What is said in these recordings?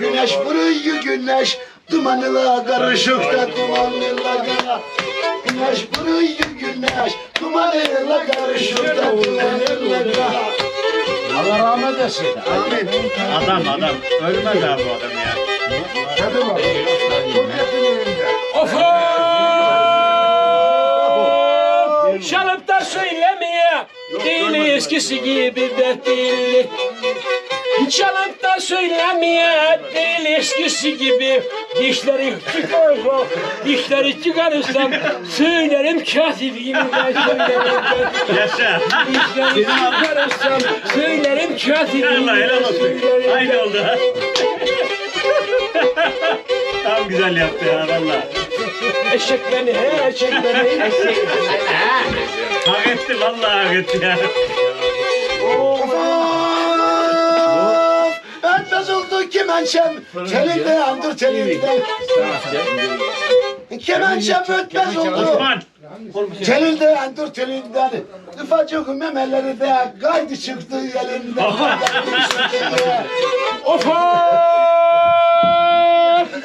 Güneş vuruyor güneş dumanla karışık da dumanla gana. Güneş vuruyor güneş dumanla karışık da dumanla gana. Allah rahmet etsin. Adam adam. Ölmez abi bu adam ya. Hadi bakalım. Of of! Çalıp da söylemeye değil eskisi gibi dert değil. Çalıp da söylemeye değil eskisi gibi dişleri çıkarsa dişleri çıkarırsam söylerim katip gibi ben söylerim. Yaşa. Dişleri çıkarırsam söylerim katip gibi helal ben olsun. söylerim Aynı oldu. Tam güzel yaptı ya valla. Eşek beni he eşek beni eşek. Hak etti valla hak etti ya. Kemençem Telinde andır telinde. Kemençem ötmez oldu. Telinde andır telinden Ufacık memeleri de kaydı çıktı elinden Of of!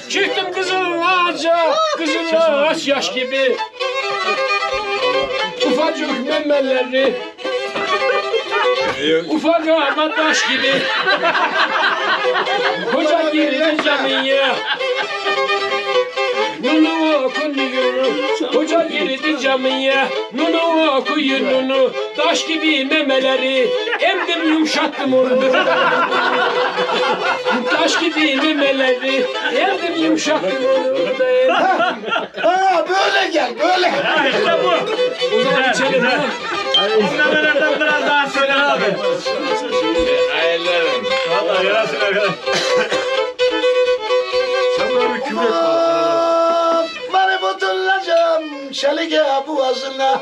Çıktım kızıl ağaca, kızıl ağaç yaş gibi. Ufacık memeleri, ufak ama taş gibi. Koca girdi camiye. Nunu okunuyorum, hoca girdi camiye. Nunu okuyun nunu, taş gibi memeleri. Emdim yumuşattım onu. Taş gibi memeleri Yerdim yumuşaktım onu da Ha böyle gel böyle Ha işte bu. O zaman içelim Ondan önemden biraz daha söyle abi. Valla yarasın arkadaş. Of, Varıp oturacağım şelige boğazına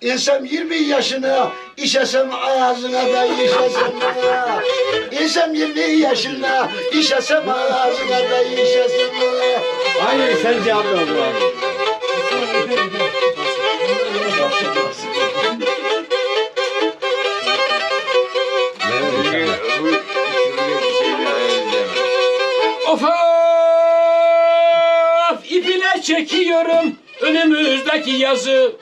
İnsem 20 yaşına, işesem ağzına da işesem ha. İnsem 20 yaşına, işesem ağzına da işesem ha. Aynen sen cevap ver abi. Of of! İpine çekiyorum önümüzdeki yazı.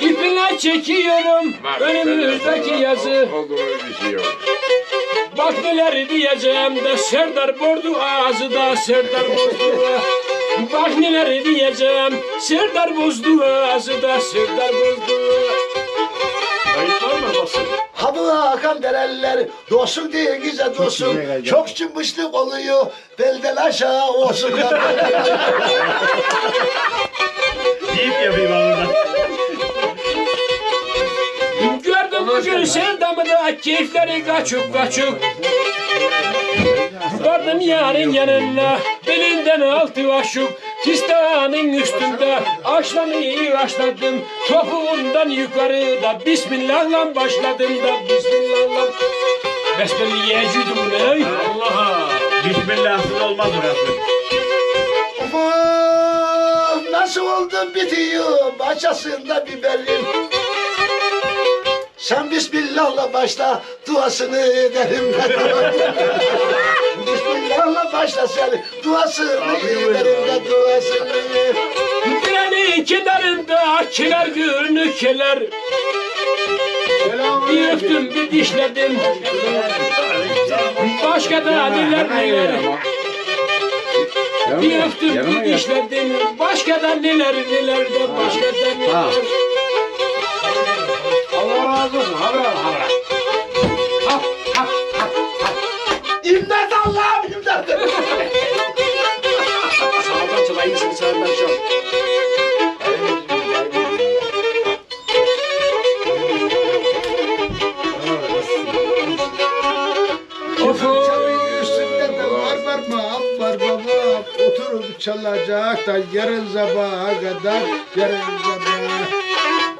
İpine çekiyorum önümüzdeki yazı. Olduğumuz bir şey yok. Bak neler diyeceğim de Serdar Bordu ağzı da Serdar bozdu Bak neler diyeceğim Serdar bozdu ağzı da Serdar bozdu Kayıt var mı basın? Ha bu akan dereller, dostum diye güzel dostum. Çok çıkmışlık oluyor, belden aşağı olsun. Deyip yapayım ben. Gördüm bugün sevdamı da keyifleri kaçık kaçık Vardım yarın yanına belinden altı aşık Fistanın üstünde açlamayı başladım Topuğundan yukarıda Bismillah'la başladım da Bismillah'la Besmele yiyecektim ne? Allah'a. Bismillahsız olmaz. Of, nasıl oldu bitiyor başasında biberim. Sen Bismillah'la başla duasını ederim ben. Bismillah'la başla sen duasını ederim de duasını. Direni kenarında kiler günü kiler. Bir öptüm bir dişledim. Başka da neler? neler Bir öptüm bir dişledim. Başka da neler neler de başka da neler Allah razı olsun. Haber haber. İmdat Allah'ım imdat. Sağdan çalayın seni sağdan çal Of Üstünde de var var mı? Ab var baba. Oturup çalacak da yarın sabaha kadar. Yarın sabaha.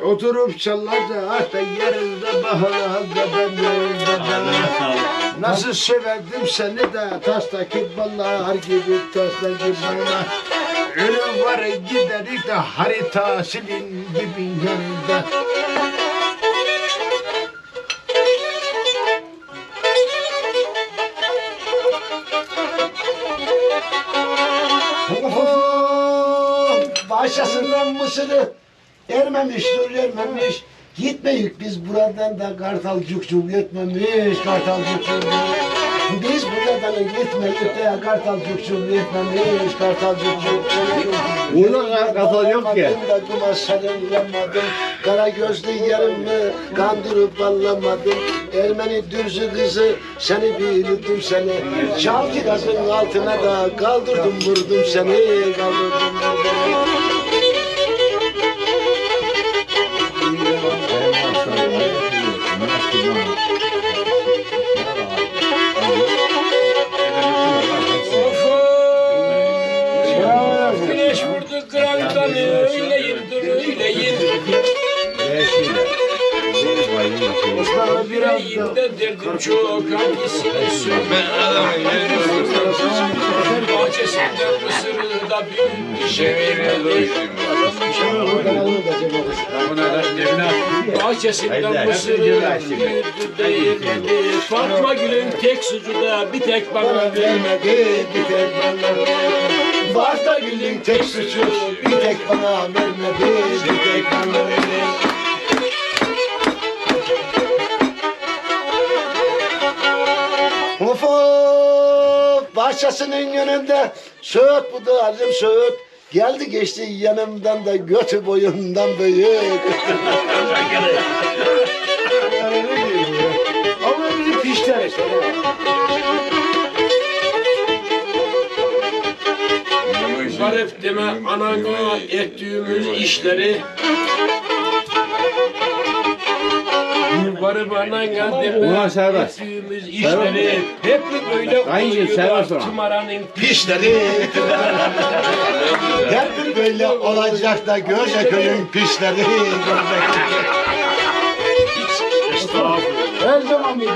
Oturup çallarda hasta yerinde bahana ben yerinde Nasıl severdim seni de tastaki ballar gibi tastaki ballar. Ölüm var giderik de harita silin gibi yanında Başlasından mısırı ermemiş dur ermemiş. Gitmeyik biz buradan da kartal cukcuk yetmemiş kartal cukcuk. Biz buradan gitmeyik de kartal cukcuk yetmemiş kartal cukcuk. Burada kartal yok ki. Da kuma sarılamadım Kara gözlü yarımı kandırıp ballamadım Ermeni dürzü kızı seni bildim seni Çal ki gazın altına da kaldırdım vurdum seni Kaldırdım vurdum Osmanlı biraz da derdim çok hangisini söyle Bahçesinde mısırı da bir şey oradan alır da cebine Bahçesinde mısırı değirmedi Fatma Gül'ün tek sucu da bir tek bana vermedi bir tek bana vermedi. Da gülün tek suçu bir tek bana vermedi bir tek bana vermedi. Of of bahçesinin önünde söğüt bu da söğüt Geldi geçti yanımdan da götü boyundan büyük. Ama bir pişler işte. Garip deme anana ettiğimiz işleri Garip anana deme Ulan ettiğimiz işleri Hep böyle oluyor da serbest ulan. tımaranın pişleri. Hep böyle olacak da göze köyün pişleri. Her zaman bir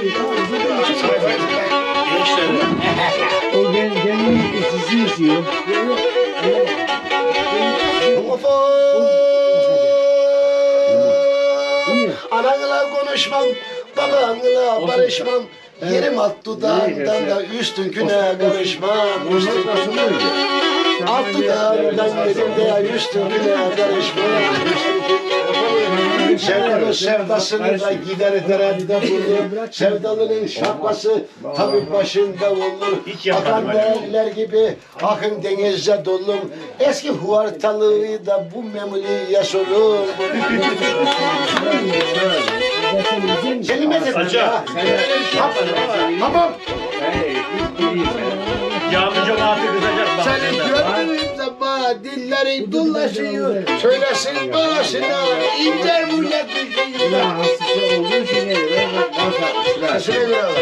O gel gelin ikisi istiyor. Ananla konuşmam, babanla barışmam. Yerim alt dudağından da üstünküne karışmam. Üstünküne Alt dudağından yerim de üstünküne karışmam. Sevdanın sevdasını da gider derede bulur. Sevdalının şapkası tabi başında olur. Akan değerler gibi akın denizde dolum. Eski huvartalığı da bu memuli yaşolur. Kelime de ya. Tamam. Cami cemaati kızacak bak. Seni gördüğüm zaman dillerin dolaşıyor. Söylesin başına ince millet düşüyor. Sesine göre var.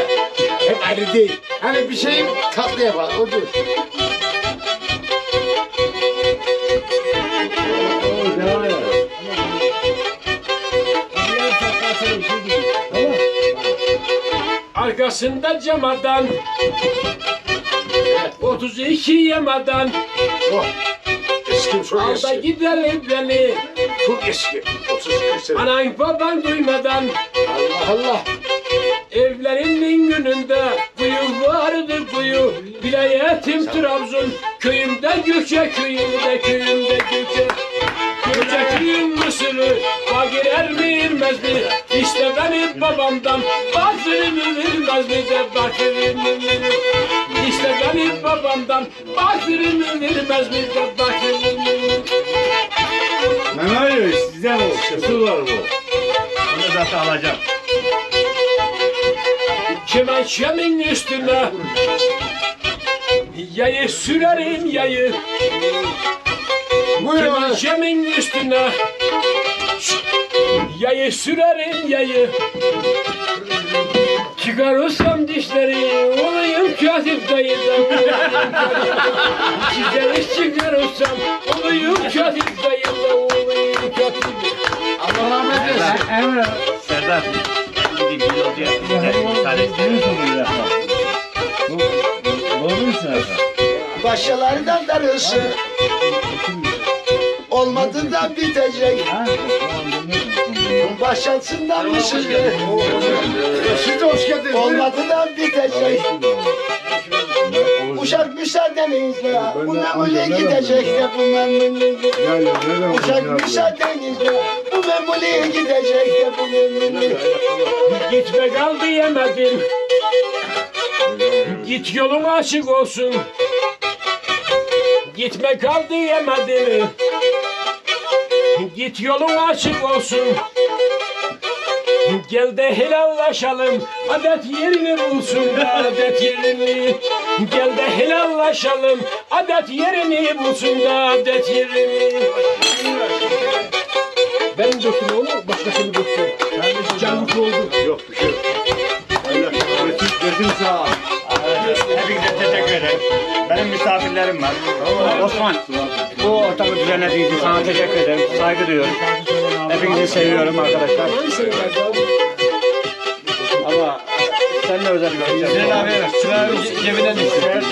Hep aynı değil. Hani bir şeyin tatlı yapar. Odur. Arkasında camadan 32 yamadan Eski çok Alda eski. gider beni Çok eski. 30 sene. Anan baban duymadan Allah Allah. Evlerimin gününde kuyu vardı kuyu Vilayetim Trabzon Köyümde Gökçe köyümde köyümde Gökçe Gökçe köyüm Mısır'ı Fakir er mi irmez mi Babamdan mi de bakırımı verir İşte benim babamdan mi de bakırımı verir Mehmet Ali sizden o. Şası var bu. Onu zaten alacağım. Kemençemin üstüne Yayı sürerim yayı Buyur abi. Kemençemin üstüne Yayı sürerim yayı Çıkarırsam dişleri olayım katip dayı da olayım katip Çizeriz çıkarırsam olayım katip dayı da olayım katip Allah rahmet eylesin. Emre. Serdar. Yolcuya. Bir tane istedim. Doğru musun Hasan? Başkalarından darısı olmadı da bitecek. Başkasından mısın? Siz de hoş geldiniz. Olmadı da bitecek. Uşak müsaadenizle bu memule gidecek de bu Ya ya zaman Uşak müsaadenizle bu memule gidecek de bu memule Gitme kal diyemedim. Git yolun açık olsun. Gitme kal diyemedim. Git yolun açık olsun. Gel de helallaşalım. Adet yerini bulsun adet yerini. Gel de helallaşalım. Adet yerini bulsun adet yerini. Ben döktüm onu, başkasını döktü. Canlık oldu. Yok bir şey yok. Allah götür sağ Benim misafirlerim var. Osman, bu ortamı düzenlediğiniz için sana teşekkür ederim. Saygı duyuyorum. Hepinizi seviyorum arkadaşlar. Ama sen ne özel göreceğim. Sen abi evet. Sıra cebine düştü.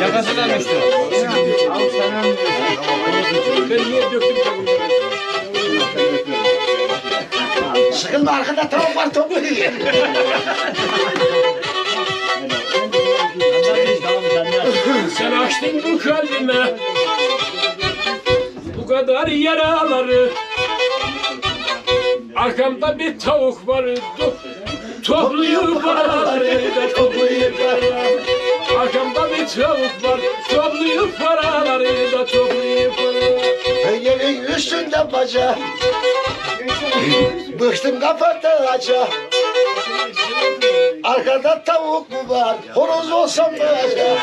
Yakasından düştü. Al senin. Ben niye döktüm? Sıkılma arkada tavuk var toplayın açtın bu kalbime. Bu kadar yaraları. Arkamda bir tavuk var to Topluyor paraları da topluyor paraları. Arkamda bir tavuk var. Topluyor paraları da topluyor paraları. Yerin üstünde baca. Bıktım kapattı aça Arkada tavuk mu var? Horoz olsam da aça